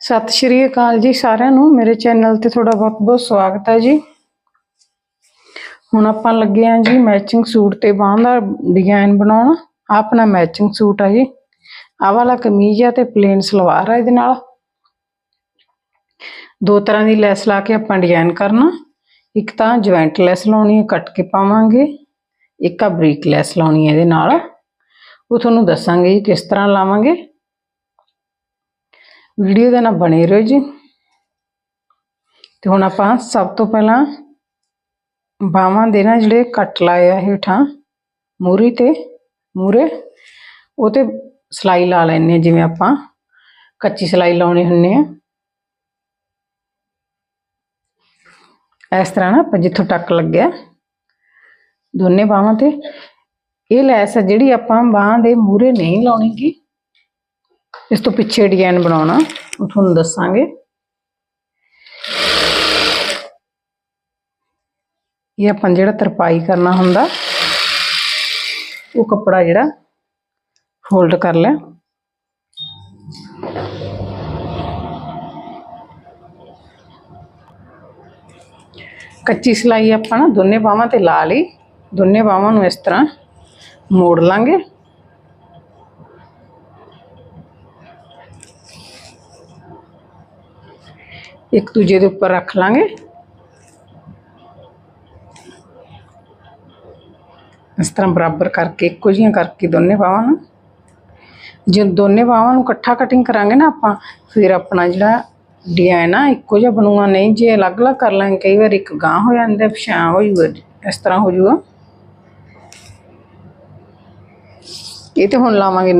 ਸਤਿ ਸ਼੍ਰੀ ਅਕਾਲ ਜੀ ਸਾਰਿਆਂ ਨੂੰ। ਮੇਰੇ ਚੈਨਲ ਤੇ ਤੁਹਾਡਾ ਬਹੁਤ-ਬਹੁਤ ਸਵਾਗਤ ਹੈ ਜੀ। ਹੁਣ ਆਪਾਂ ਲੱਗੇ ਆਂ ਜੀ ਮੈਚਿੰਗ ਸੂਟ ਤੇ ਬਾਹਾਂ ਦਾ ਡਿਜ਼ਾਈਨ ਬਣਾਉਣਾ। ਆਪਣਾ ਮੈਚਿੰਗ ਸੂਟ ਹੈ ਜੀ। ਆਹ ਵਾਲਾ ਕਮੀਜ਼ ਆ ਤੇ ਪਲੇਨ ਸਲਵਾਰ ਆ ਇਹਦੇ ਨਾਲ। ਦੋ ਤਰ੍ਹਾਂ ਦੀ ਲੈਸ ਲਾ ਕੇ ਆਪਾਂ ਡਿਜ਼ਾਈਨ ਕਰਨਾ। ਇੱਕ ਤਾਂ ਜੁਆਇੰਟ ਲੈਸ ਲਾਉਣੀ ਹੈ, ਕੱਟ ਕੇ ਪਾਵਾਂਗੇ। ਇੱਕ ਆ ਬਰੀਕ ਲੈਸ ਲਾਉਣੀ ਹੈ ਇਹਦੇ ਨਾਲ। ਉਹ ਤੁਹਾਨੂੰ ਦੱਸਾਂਗੇ ਜੀ ਕਿਸ ਤਰ੍ਹਾਂ ਲਾਵਾਂਗੇ। ਵੀਡੀਓ ਦੇ ਨਾਲ ਬਣੇ ਰਹੋ ਜੀ ਤੇ ਹੁਣ ਆਪਾਂ ਸਭ ਤੋਂ ਪਹਿਲਾਂ ਬਾਹਾਂ ਦੇ ਨਾ ਜਿਹੜੇ ਕੱਟ ਲਾਏ ਆ ਹੇਠਾਂ ਮੂਰੀ ਤੇ ਮੂਰੇ ਉਹ ਤੇ ਸਲਾਈ ਲਾ ਲੈਣੇ ਜਿਵੇਂ ਆਪਾਂ ਕੱਚੀ ਸਲਾਈ ਲਾਉਣੀ ਹੁੰਨੇ ਆ ਇਸ ਤਰ੍ਹਾਂ ਨਾ ਆਪਾਂ ਜਿੱਥੋਂ ਟੱਕ ਲੱਗਿਆ ਦੋਨੇ ਬਾਹਾਂ ਤੇ ਇਹ ਲੈਸ ਆ ਜਿਹੜੀ ਆਪਾਂ ਬਾਹਾਂ ਦੇ ਮੂਰੇ ਨਹੀਂ ਲਾਉਣੀਗੀ ਇਸ ਤੋਂ ਪਿੱਛੇ ਡਿਜ਼ਾਈਨ ਬਣਾਉਣਾ ਉਹ ਤੁਹਾਨੂੰ ਦੱਸਾਂਗੇ ਇਹ ਆਪਾਂ ਜਿਹੜਾ ਤਰਪਾਈ ਕਰਨਾ ਹੁੰਦਾ ਉਹ ਕੱਪੜਾ ਜਿਹੜਾ ਫੋਲਡ ਕਰ ਲਿਆ ਕੱਚੀ ਸਲਾਈ ਆਪਾਂ ਨਾ ਦੋਨੇ ਬਾਹਾਂ ਤੇ ਲਾ ਲਈ ਦੋਨੇ ਬਾਹਾਂ ਨੂੰ ਇਸ ਤਰ੍ਹਾਂ ਮੋੜ ਲਾਂਗੇ ਇੱਕ ਦੂਜੇ ਦੇ ਉੱਪਰ ਰੱਖ ਲਾਂਗੇ। ਇਸ ਤਰ੍ਹਾਂ ਬਰਾਬਰ ਕਰਕੇ, ਇੱਕੋ ਜਿਹੀਆਂ ਕਰਕੇ ਦੋਨੇ ਬਾਹਾਂ ਨੂੰ। ਜੇ ਦੋਨੇ ਬਾਹਾਂ ਨੂੰ ਇਕੱਠਾ ਕਟਿੰਗ ਕਰਾਂਗੇ ਨਾ ਆਪਾਂ, ਫਿਰ ਆਪਣਾ ਜਿਹੜਾ ਡਿਜ਼ਾਈਨ ਆ ਇੱਕੋ ਜਿਹਾ ਬਣੂਗਾ। ਨਹੀਂ, ਜੇ ਅਲੱਗ-ਅਲੱਗ ਕਰ ਲਾਂਗੇ, ਕਈ ਵਾਰ ਇੱਕ ਗਾਂ ਹੋ ਜਾਂਦਾ ਪਛਾਂ ਹੋ ਜੂਗਾ, ਇਸ ਤਰ੍ਹਾਂ ਹੋ ਜੂਗਾ। ਇਹ ਤੇ ਹੁਣ ਲਾਵਾਂਗੇ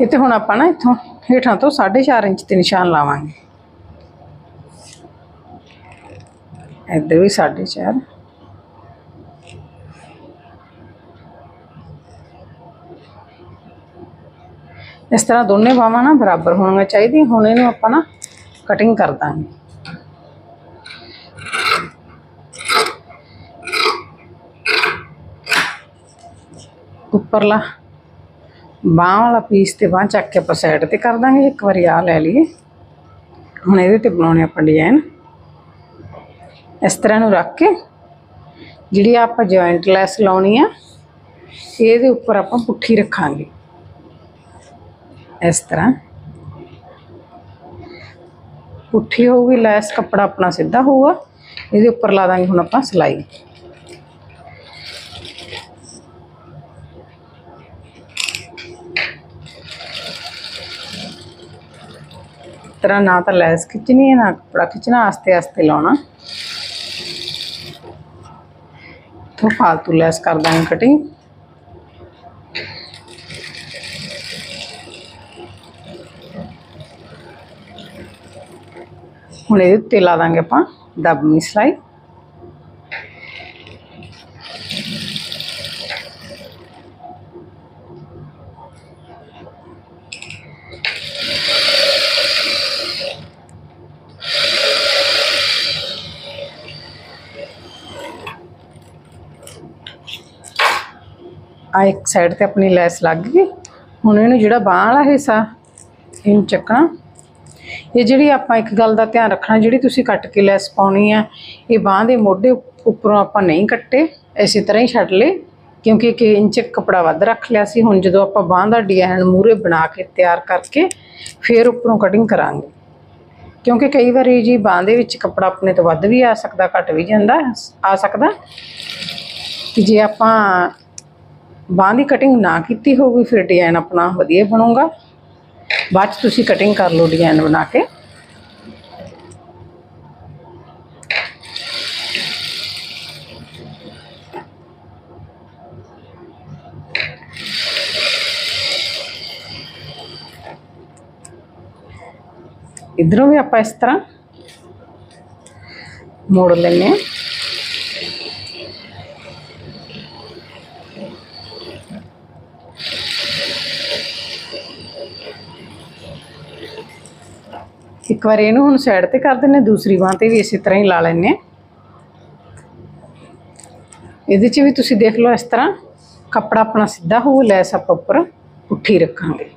ਇਹ ਤੇ ਹੁਣ ਆਪਾਂ ਨਾ ਇੱਥੋਂ ਹੇਠਾਂ ਤੋਂ 4.5 ਇੰਚ ਤੇ ਨਿਸ਼ਾਨ ਲਾਵਾਂਗੇ। ਇੱਧਰ ਵੀ 4.5 ਇਸ ਤਰ੍ਹਾਂ ਦੋਨੇ ਬਾਹਾਂ ਨਾ ਬਰਾਬਰ ਹੋਣੀਆਂ ਚਾਹੀਦੀਆਂ, ਹੁਣ ਇਹਨੂੰ ਆਪਾਂ ਨਾ ਕਟਿੰਗ ਕਰ ਦਾਂਗੇ। ਉੱਪਰਲਾ ਬਾਹਾਂ ਵਾਲਾ ਪੀਸ ਤੇ ਬਾਹਾਂ ਚੱਕ ਕੇ ਆਪਾਂ ਸਾਈਡ ਤੇ ਕਰ ਦਾਂਗੇ, ਇੱਕ ਵਾਰੀ ਆ ਲੈ ਲਈਏ। ਹੁਣ ਇਹਦੇ ਤੇ ਬਣਾਉਣੇ ਆਪਾਂ ਡਿਜ਼ਾਈਨ ਇਸ ਤਰ੍ਹਾਂ ਨੂੰ ਰੱਖ ਕੇ ਜਿਹੜੀ ਆਪਾਂ ਜੁਆਇੰਟ ਲੈਸ ਲਾਉਣੀ ਆ ਇਹਦੇ ਉੱਪਰ ਆਪਾਂ ਪੁੱਠੀ ਰੱਖਾਂਗੇ ਇਸ ਤਰ੍ਹਾਂ ਪੁੱਠੀ ਹੋਊਗੀ ਲੈਸ ਕੱਪੜਾ ਆਪਣਾ ਸਿੱਧਾ ਹੋਊਗਾ ਇਹਦੇ ਉੱਪਰ ਲਾ ਦਾਂਗੇ ਹੁਣ ਆਪਾਂ ਸਿਲਾਈ ਤਰ੍ਹਾਂ ਨਾ ਤਾਂ ਲੈਸ ਖਿੱਚਣੀ ਹੈ ਨਾ ਕੱਪੜਾ ਖਿੱਚਣਾ ਆਸਤੇ ਆਸਤੇ ਲਾਉਣਾ इसमें फालतू लैस कर देंगे कटिंग हम ये तिला देंगे आप दबनी सिलाई ਆ ਇੱਕ ਸਾਈਡ ਤੇ ਆਪਣੀ ਲੈਸ ਲੱਗ ਗਈ। ਹੁਣ ਇਹਨੂੰ ਜਿਹੜਾ ਬਾਹਾਂ ਵਾਲਾ ਹਿੱਸਾ, ਇਹਨੂੰ ਚੱਕਣਾ। ਇਹ ਜਿਹੜੀ ਆਪਾਂ ਇੱਕ ਗੱਲ ਦਾ ਧਿਆਨ ਰੱਖਣਾ, ਜਿਹੜੀ ਤੁਸੀਂ ਕੱਟ ਕੇ ਲੈਸ ਪਾਉਣੀ ਆ, ਇਹ ਬਾਹ ਦੇ ਮੋਢੇ ਉੱਪਰੋਂ ਆਪਾਂ ਨਹੀਂ ਕੱਟੇ, ਇਸੇ ਤਰ੍ਹਾਂ ਹੀ ਛੱਡ ਲਏ। ਕਿਉਂਕਿ ਇੱਕ ਇੰਚ ਕਪੜਾ ਵੱਧ ਰੱਖ ਲਿਆ ਸੀ, ਹੁਣ ਜਦੋਂ ਆਪਾਂ ਬਾਹ ਦਾ ਡਿਜ਼ਾਈਨ ਮੂਰੇ ਬਣਾ ਕੇ ਤਿਆਰ ਕਰਕੇ ਫਿਰ ਉੱਪਰੋਂ ਕਟਿੰਗ ਕਰਾਂਗੇ। ਕਿਉਂਕਿ ਕਈ ਵਾਰੀ ਜੀ ਬਾਹ ਦੇ ਵਿੱਚ ਕਪੜਾ ਆਪਣੇ ਤੋਂ ਵੱਧ ਵੀ ਆ ਸਕਦਾ, ਘਟ ਵੀ ਜਾਂਦਾ, ਆ ਸਕਦਾ। ਕਿ ਜੇ ਆਪਾਂ ਬਾਹ ਦੀ ਕਟਿੰਗ ਨਾ ਕੀਤੀ ਹੋਊਗੀ ਫਿਰ ਡਿਜ਼ਾਈਨ ਆਪਣਾ ਵਧੀਆ ਬਣੂਗਾ ਬਾਅਦ ਚ ਤੁਸੀਂ ਕਟਿੰਗ ਕਰ ਲਓ ਡਿਜ਼ਾਈਨ ਬਣਾ ਕੇ ਇਧਰੋਂ ਵੀ ਆਪਾਂ ਇਸ ਤਰ੍ਹਾਂ ਮੋੜ ਲੈਣੇ ਇੱਕ ਵਾਰ ਇਹਨੂੰ ਹੁਣ ਸਾਈਡ ਤੇ ਕਰ ਦਿੰਨੇ ਦੂਸਰੀ ਬਾਹ ਤੇ ਵੀ ਇਸੇ ਤਰ੍ਹਾਂ ਹੀ ਲਾ ਲੈਣੇ ਇਹਦੇ 'ਚ ਵੀ ਤੁਸੀਂ ਦੇਖ ਲਓ ਇਸ ਤਰ੍ਹਾਂ ਕੱਪੜਾ ਆਪਣਾ ਸਿੱਧਾ ਹੋਊ ਲੈਸ ਆਪਾਂ ਉੱਪਰ ਪੁੱਠੀ ਰੱਖਾਂਗੇ।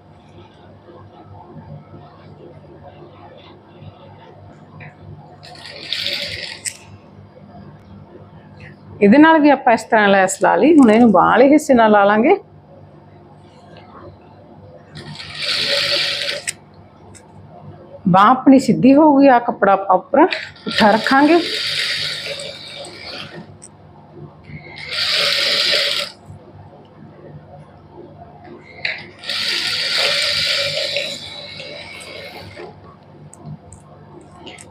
ਇਹਦੇ ਨਾਲ ਵੀ ਆਪਾਂ ਇਸ ਤਰ੍ਹਾਂ ਲੈਸ ਲਾ ਲਈ, ਹੁਣ ਇਹਨੂੰ ਬਾਹਲੇ ਹਿੱਸੇ ਨਾਲ ਲਾ ਲਾਂਗੇ। ਬਾਂਹ ਆਪਣੀ ਸਿੱਧੀ ਹੋਊਗੀ ਆ ਕੱਪੜਾ ਆਪਾਂ ਉੱਪਰ ਉੱਠਾ ਰੱਖਾਂਗੇ।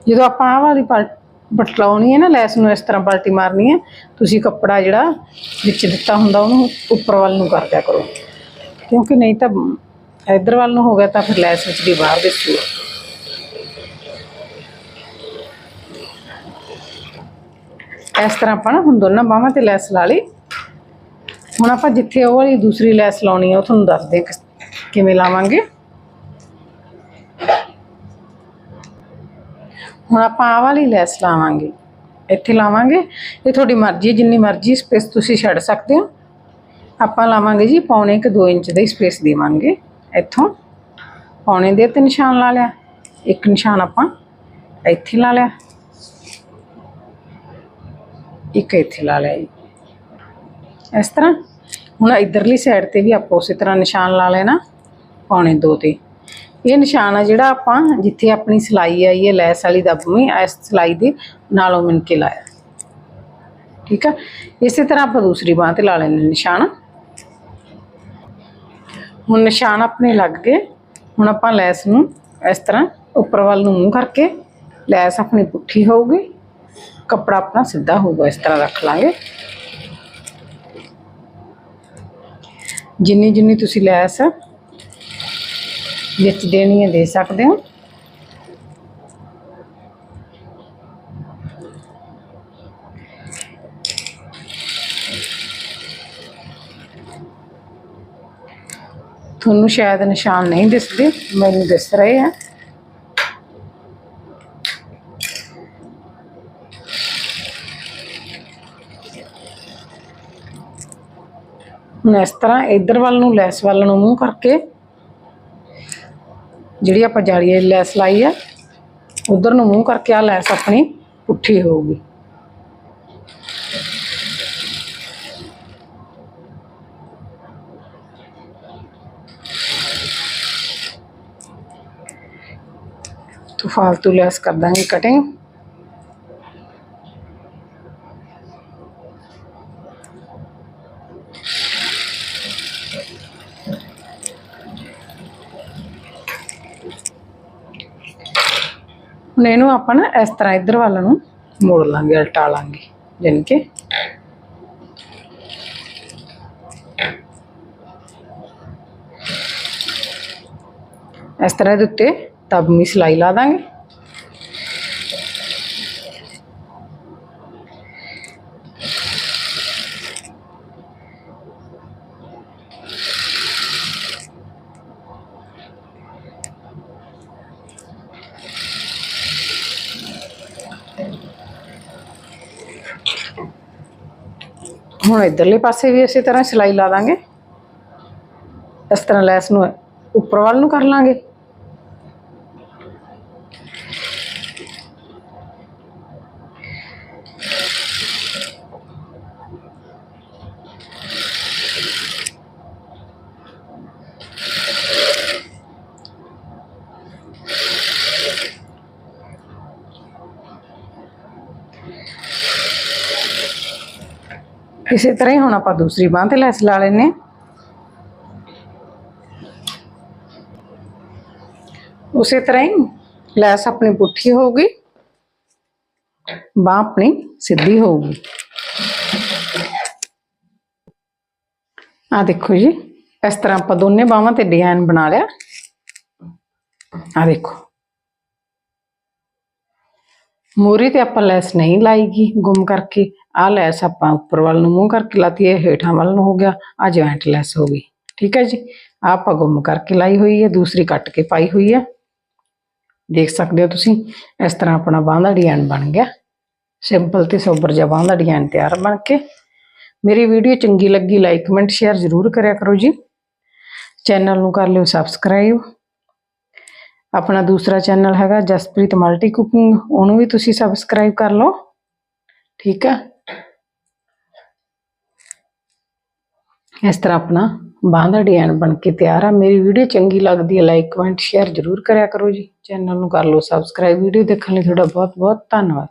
ਜਦੋਂ ਆਪਾਂ ਆਹ ਵਾਲੀ ਪਲ- ਬਟਲਾਉਣੀ ਹੈ ਨਾ, ਲੈਸ ਨੂੰ ਇਸ ਤਰ੍ਹਾਂ ਪਲਟੀ ਮਾਰਨੀ ਹੈ, ਤੁਸੀਂ ਕੱਪੜਾ ਜਿਹੜਾ ਵਿੱਚ ਦਿੱਤਾ ਹੁੰਦਾ, ਉਹਨੂੰ ਉੱਪਰ ਵੱਲ ਨੂੰ ਕਰ ਦਿਆ ਕਰੋ। ਕਿਉਂਕਿ ਨਹੀਂ ਤਾਂ ਇਧਰ ਵੱਲ ਨੂੰ ਹੋ ਗਿਆ ਤਾਂ ਫਿਰ ਲੈਸ ਵਿੱਚ ਦੀ ਬਾਹਰ ਦਿਸੂ ਇਸ ਤਰ੍ਹਾਂ ਆਪਾਂ ਨਾ ਹੁਣ ਦੋਨਾਂ ਬਾਹਾਂ ਤੇ ਲੈਸ ਲਾ ਲਈ। ਹੁਣ ਆਪਾਂ ਜਿੱਥੇ ਉਹ ਵਾਲੀ ਦੂਸਰੀ ਲੈਸ ਲਾਉਣੀ ਹੈ ਉਹ ਤੁਹਾਨੂੰ ਦੱਸਦੇ ਹਾਂ ਕਿਵੇਂ ਲਾਵਾਂਗੇ। ਹੁਣ ਆਪਾਂ ਆਹ ਵਾਲੀ ਲੈਸ ਲਾਵਾਂਗੇ। ਇੱਥੇ ਲਾਵਾਂਗੇ। ਇਹ ਤੁਹਾਡੀ ਮਰਜ਼ੀ ਹੈ, ਜਿੰਨੀ ਮਰਜ਼ੀ ਸਪੇਸ ਤੁਸੀਂ ਛੱਡ ਸਕਦੇ ਹੋ। ਆਪਾਂ ਲਾਵਾਂਗੇ ਜੀ ਪੌਣੇ ਕੁ 2 ਇੰਚ ਦਾ ਸਪੇਸ ਦੇਵਾਂਗੇ। ਇੱਥੋਂ ਪੌਣੇ ਦੇ ਤੇ ਨਿਸ਼ਾਨ ਲਾ ਲਿਆ। ਇੱਕ ਨਿਸ਼ਾਨ ਆਪਾਂ ਇੱਥੇ ਲਾ ਲਿਆ। ਇੱਕ ਇੱਥੇ ਲਾ ਲਿਆ ਜੀ ਇਸ ਤਰ੍ਹਾਂ ਹੁਣ ਇਧਰਲੀ ਸਾਈਡ ਤੇ ਵੀ ਆਪਾਂ ਉਸੇ ਤਰ੍ਹਾਂ ਨਿਸ਼ਾਨ ਲਾ ਲੈਣਾ ਪੌਣੇ 2 ਤੇ ਇਹ ਨਿਸ਼ਾਨ ਆ ਜਿਹੜਾ ਆਪਾਂ ਜਿੱਥੇ ਆਪਣੀ ਸਿਲਾਈ ਆਈ ਹੈ ਲੈਸ ਵਾਲੀ ਦੱਬਵੀਂ ਇਸ ਸਿਲਾਈ ਦੇ ਨਾਲੋਂ ਮਿਣ ਕੇ ਲਾਇਆ ਠੀਕ ਆ ਇਸੇ ਤਰ੍ਹਾਂ ਆਪਾਂ ਦੂਸਰੀ ਬਾਹ ਤੇ ਲਾ ਲੈਣੇ ਨਿਸ਼ਾਨ ਹੁਣ ਨਿਸ਼ਾਨ ਆਪਣੇ ਲੱਗ ਗਏ ਹੁਣ ਆਪਾਂ ਲੈਸ ਨੂੰ ਇਸ ਤਰ੍ਹਾਂ ਉੱਪਰ ਵੱਲ ਨੂੰ ਮੂੰਹ ਕਰਕੇ ਲੈਸ ਆਪਣੀ ਪੁੱਠੀ ਹੋਊਗੀ ਕੱਪੜਾ ਆਪਣਾ ਸਿੱਧਾ ਹੋਊਗਾ, ਇਸ ਤਰ੍ਹਾਂ ਰੱਖ ਲਾਂਗੇ। ਜਿੰਨੀ ਜਿੰਨੀ ਤੁਸੀਂ ਲੈਸ ਵਿੱਚ ਦੇਣੀ ਹੈ, ਦੇ ਸਕਦੇ ਹੋ। ਤੁਹਾਨੂੰ ਸ਼ਾਇਦ ਨਿਸ਼ਾਨ ਨਹੀਂ ਦਿਸਦੇ, ਮੈਨੂੰ ਦਿਸ ਰਹੇ ਆ। ਹੁਣ ਇਸ ਤਰ੍ਹਾਂ ਇਧਰ ਵੱਲ ਨੂੰ, ਲੈਸ ਵੱਲ ਨੂੰ ਮੂੰਹ ਕਰਕੇ ਜਿਹੜੀ ਆਪਾਂ ਜਾਲੀ ਵਾਲੀ ਲੈਸ ਲਾਈ ਆ, ਉਧਰ ਨੂੰ ਮੂੰਹ ਕਰਕੇ ਆ ਲੈਸ ਆਪਣੀ ਪੁੱਠੀ ਹੋਊਗੀ। ਤੋ ਫਾਲਤੂ ਲੈਸ ਕਰ ਦਾਂਗੇ ਕਟਿੰਗ ਹੁਣ ਇਹਨੂੰ ਆਪਾਂ ਨਾ ਇਸ ਤਰ੍ਹਾਂ ਇੱਧਰ ਵੱਲ ਨੂੰ ਮੋੜ ਲਾਂਗੇ ਉਲਟਾ ਲਾਂਗੇ ਜਾਣੀ ਕਿ ਇਸ ਤਰ੍ਹਾਂ ਦੇ ਉੱਤੇ ਤਬਮੀ ਸਿਲਾਈ ਲਾ ਦਾਂਗੇ ਹੁਣ ਇਧਰਲੇ ਪਾਸੇ ਵੀ ਇਸੇ ਤਰ੍ਹਾਂ ਸਿਲਾਈ ਲਾ ਦਾਂਗੇ ਇਸ ਤਰ੍ਹਾਂ ਲੈਸ ਨੂੰ ਉੱਪਰ ਵੱਲ ਨੂੰ ਕਰ ਲਾਂਗੇ ਇਸੇ ਤਰ੍ਹਾਂ ਹੀ ਹੁਣ ਆਪਾਂ ਦੂਸਰੀ ਬਾਹ ਤੇ ਲੈਸ ਲਾ ਲੈਨੇ ਹਾਂ। ਉਸੇ ਤਰ੍ਹਾਂ ਹੀ ਲੈਸ ਆਪਣੀ ਪੁੱਠੀ ਹੋਊਗੀ ਬਾਹ ਆਪਣੀ ਸਿੱਧੀ ਹੋਊਗੀ ਆ ਦੇਖੋ ਜੀ ਇਸ ਤਰ੍ਹਾਂ ਆਪਾਂ ਦੋਨੇ ਬਾਹਾਂ ਤੇ ਡਿਜ਼ਾਈਨ ਬਣਾ ਲਿਆ ਆ ਦੇਖੋ ਮੂਰੀ ਤੇ ਆਪਾਂ ਲੈਸ ਨਹੀਂ ਲਾਈਗੀ ਗੁੰਮ ਕਰਕੇ ਆ ਲੈਸ ਆਪਾਂ ਉੱਪਰ ਵੱਲ ਨੂੰ ਮੂੰਹ ਕਰਕੇ ਲਾਤੀ ਇਹ ਹੇਠਾਂ ਵੱਲ ਨੂੰ ਹੋ ਗਿਆ ਆ ਜੁਆਇੰਟ ਲੈਸ ਹੋ ਗਈ ਠੀਕ ਹੈ ਜੀ ਆਹ ਆਪਾਂ ਗੁੰਮ ਕਰਕੇ ਲਾਈ ਹੋਈ ਹੈ ਦੂਸਰੀ ਕੱਟ ਕੇ ਪਾਈ ਹੋਈ ਹੈ ਦੇਖ ਸਕਦੇ ਹੋ ਤੁਸੀਂ ਇਸ ਤਰ੍ਹਾਂ ਆਪਣਾ ਬਾਂਹ ਦਾ ਡਿਜ਼ਾਈਨ ਬਣ ਗਿਆ ਸਿੰਪਲ ਤੇ ਸੋਬਰ ਜਿਹਾ ਬਾਂਹ ਦਾ ਡਿਜ਼ਾਈਨ ਤਿਆਰ ਬਣ ਕੇ ਮੇਰੀ ਵੀਡੀਓ ਚੰਗੀ ਲੱਗੀ ਲਾਈਕ ਕਮੈਂਟ ਸ਼ੇਅਰ ਜ਼ਰੂਰ ਕਰਿਆ ਕਰੋ ਜੀ ਚੈਨਲ ਨੂੰ ਕਰ ਲਿਓ ਸਬਸਕ੍ਰਾਈਬ ਆਪਣਾ ਦੂਸਰਾ ਚੈਨਲ ਹੈਗਾ ਜਸਪ੍ਰੀਤ ਮਲਟੀ ਕੁਕਿੰਗ ਉਹਨੂੰ ਵੀ ਤੁਸੀਂ ਸਬਸਕ੍ਰਾਈਬ ਕਰ ਲਓ ਠੀਕ ਆ ਇਸ ਤਰ੍ਹਾਂ ਆਪਣਾ ਬਾਂਹ ਦਾ ਡਿਜ਼ਾਈਨ ਬਣ ਕੇ ਤਿਆਰ ਆ। ਮੇਰੀ ਵੀਡੀਓ ਚੰਗੀ ਲੱਗਦੀ ਹੈ ਲਾਈਕ ਕਮੈਂਟ ਸ਼ੇਅਰ ਜ਼ਰੂਰ ਕਰਿਆ ਕਰੋ ਜੀ। ਚੈਨਲ ਨੂੰ ਕਰ ਲਓ ਸਬਸਕ੍ਰਾਈਬ ਵੀਡੀਓ ਦੇਖਣ ਲਈ ਤੁਹਾਡਾ ਬਹੁਤ ਬਹੁਤ ਧੰਨਵਾਦ।